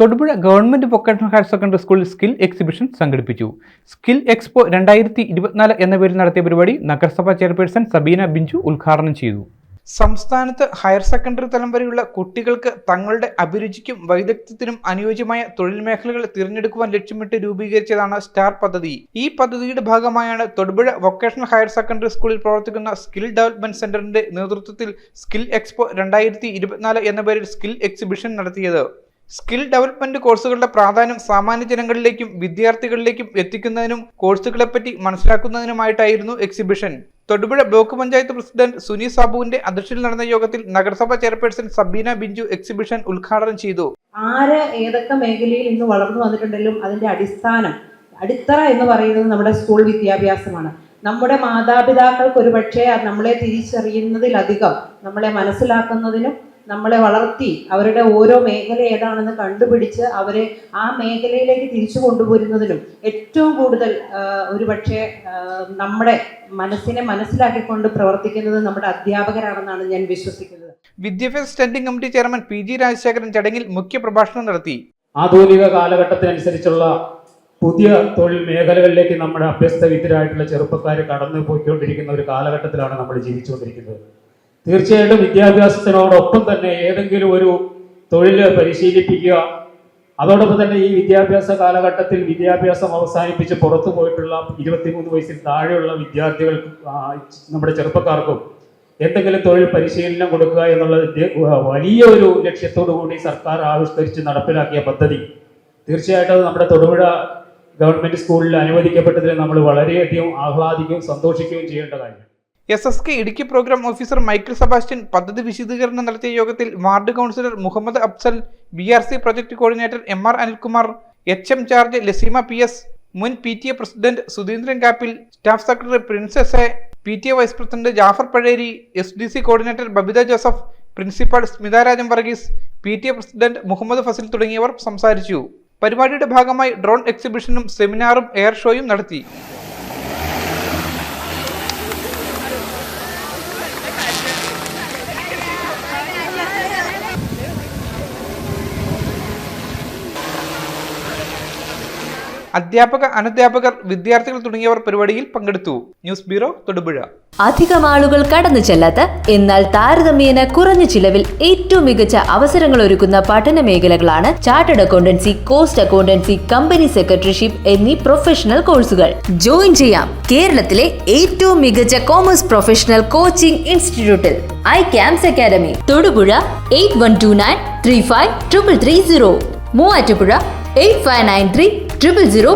Thodupuzha government vocational higher secondary സ്കൂളിൽ skill exhibition സംഘടിപ്പിച്ചു. Skill expo രണ്ടായിരത്തി ഇരുപത്തിനാല് എന്ന പേരിൽ നടത്തിയ പരിപാടി നഗരസഭാ ചെയർപേഴ്സൺ സബീന ബിഞ്ചു ഉദ്ഘാടനം ചെയ്തു. സംസ്ഥാനത്ത് ഹയർ സെക്കൻഡറി തലം വരെയുള്ള കുട്ടികൾക്ക് തങ്ങളുടെ അഭിരുചിക്കും വൈദഗ്ധ്യത്തിനും അനുയോജ്യമായ തൊഴിൽ മേഖലകൾ തിരഞ്ഞെടുക്കുവാൻ ലക്ഷ്യമിട്ട് രൂപീകരിച്ചതാണ് സ്റ്റാർ പദ്ധതി. ഈ പദ്ധതിയുടെ ഭാഗമായാണ് തൊടുപുഴ വൊക്കേഷണൽ ഹയർ സെക്കൻഡറി സ്കൂളിൽ പ്രവർത്തിക്കുന്ന സ്കിൽ ഡെവലപ്മെന്റ് സെന്ററിന്റെ നേതൃത്വത്തിൽ സ്കിൽ എക്സ്പോ രണ്ടായിരത്തി എന്ന പേരിൽ സ്കിൽ എക്സിബിഷൻ നടത്തിയത്. സ്കിൽ ഡെവലപ്മെന്റ് കോഴ്സുകളുടെ പ്രാധാന്യം സാമാന്യ ജനങ്ങളിലേക്കും വിദ്യാർത്ഥികളിലേക്കും എത്തിക്കുന്നതിനും കോഴ്സുകളെപ്പറ്റി മനസ്സിലാക്കുന്നതിനുമായിട്ടായിരുന്നു exhibition. Thodupuzha block panchayat president Suni സാബുവിന്റെ അധ്യക്ഷതയിൽ നടന്ന യോഗത്തിൽ നഗരസഭാ ചെയർപേഴ്സൺ സബീന ബിഞ്ചു എക്സിബിഷൻ ഉദ്ഘാടനം ചെയ്തു. ആര് ഏതൊക്കെ മേഖലയിൽ ഇന്ന് വളർന്നു വന്നിട്ടുണ്ടെങ്കിലും അതിന്റെ അടിസ്ഥാനം അടിത്തറ എന്ന് പറയുന്നത് നമ്മുടെ സ്കൂൾ വിദ്യാഭ്യാസമാണ്. നമ്മുടെ മാതാപിതാക്കൾക്ക് ഒരുപക്ഷെ നമ്മളെ തിരിച്ചറിയുന്നതിലധികം നമ്മളെ മനസ്സിലാക്കുന്നതിനും നമ്മളെ വളർത്തി അവരുടെ ഓരോ മേഖല ഏതാണെന്ന് കണ്ടുപിടിച്ച് അവരെ ആ മേഖലയിലേക്ക് തിരിച്ചു കൊണ്ടുവരുന്നതിലും ഏറ്റവും കൂടുതൽ ഒരു ഒരുപക്ഷെ നമ്മുടെ മനസ്സിനെ മനസ്സിലാക്കിക്കൊണ്ട് പ്രവർത്തിക്കുന്നത് നമ്മുടെ അധ്യാപകരാണെന്നാണ് ഞാൻ വിശ്വസിക്കുന്നത്. വിദ്യാഭ്യാസ standing committee chairman P G Rajasekharan ചടങ്ങിൽ മുഖ്യ പ്രഭാഷണം നടത്തി. ആധുനിക കാലഘട്ടത്തിനനുസരിച്ചുള്ള പുതിയ തൊഴിൽ മേഖലകളിലേക്ക് നമ്മുടെ അഭ്യസ്ത വിദ്യരായിട്ടുള്ള ചെറുപ്പക്കാർ കടന്നു പോയിക്കൊണ്ടിരിക്കുന്ന ഒരു കാലഘട്ടത്തിലാണ് നമ്മൾ ജീവിച്ചുകൊണ്ടിരിക്കുന്നത്. തീർച്ചയായിട്ടും വിദ്യാഭ്യാസത്തിനോടൊപ്പം തന്നെ ഏതെങ്കിലും ഒരു തൊഴിൽ പരിശീലിപ്പിക്കുക. അതോടൊപ്പം തന്നെ ഈ വിദ്യാഭ്യാസ കാലഘട്ടത്തിൽ വിദ്യാഭ്യാസം അവസാനിപ്പിച്ച് പുറത്തു പോയിട്ടുള്ള ഇരുപത്തിമൂന്ന് വയസ്സിൽ താഴെയുള്ള വിദ്യാർത്ഥികൾക്കും നമ്മുടെ ചെറുപ്പക്കാർക്കും എന്തെങ്കിലും തൊഴിൽ പരിശീലനം കൊടുക്കുക എന്നുള്ളത് വലിയ ഒരു ലക്ഷ്യത്തോടു കൂടി സർക്കാർ ആവിഷ്കരിച്ച് നടപ്പിലാക്കിയ പദ്ധതി. തീർച്ചയായിട്ടും നമ്മുടെ തൊടുപുഴ ഗവൺമെന്റ് സ്കൂളിൽ അനുവദിക്കപ്പെട്ടതിൽ നമ്മൾ വളരെയധികം ആഹ്ലാദിക്കുകയും സന്തോഷിക്കുകയും ചെയ്യേണ്ട കാര്യം S S K Idukki programme officer Michael Sebastian പദ്ധതി വിശദീകരണം നടത്തിയ യോഗത്തിൽ ward councillor Muhammad Afsal B R C project coordinator M R Anilkumar H M charge Laseema P S മുൻ P T A president Sudheendran Kappil staff secretary Princess A P T A vice president Jafar Pazheri S D C coordinator Babitha Joseph principal Smitha Rajan Varghese P T A president Muhammad Fasil തുടങ്ങിയവർ സംസാരിച്ചു. പരിപാടിയുടെ ഭാഗമായി drone എക്സിബിഷനും സെമിനാറും air ഷോയും നടത്തി. അധ്യാപക അനധ്യാപകർ വിദ്യാർത്ഥികൾ തുടങ്ങിയവർ പരിപാടിയിൽ പങ്കെടുത്തു. News bureau Thodupuzha. അധികം ആളുകൾ കടന്നു ചെല്ലാത്ത എന്നാൽ താരതമ്യേന കുറഞ്ഞ ചിലവിൽ ഏറ്റവും മികച്ച അവസരങ്ങൾ ഒരുക്കുന്ന പഠന മേഖലകളാണ് chartered accountancy cost accountancy company secretaryship എന്നീ പ്രൊഫഷണൽ കോഴ്സുകൾ. ജോയിൻ ചെയ്യാം. കേരളത്തിലെ ഏറ്റവും മികച്ച കോമേഴ്സ് പ്രൊഫഷണൽ കോച്ചിംഗ് ഇൻസ്റ്റിറ്റ്യൂട്ടിൽ I CAMS academy Thodupuzha eight one two nine three five triple three zero Muvattupuzha eight five nine three triple zero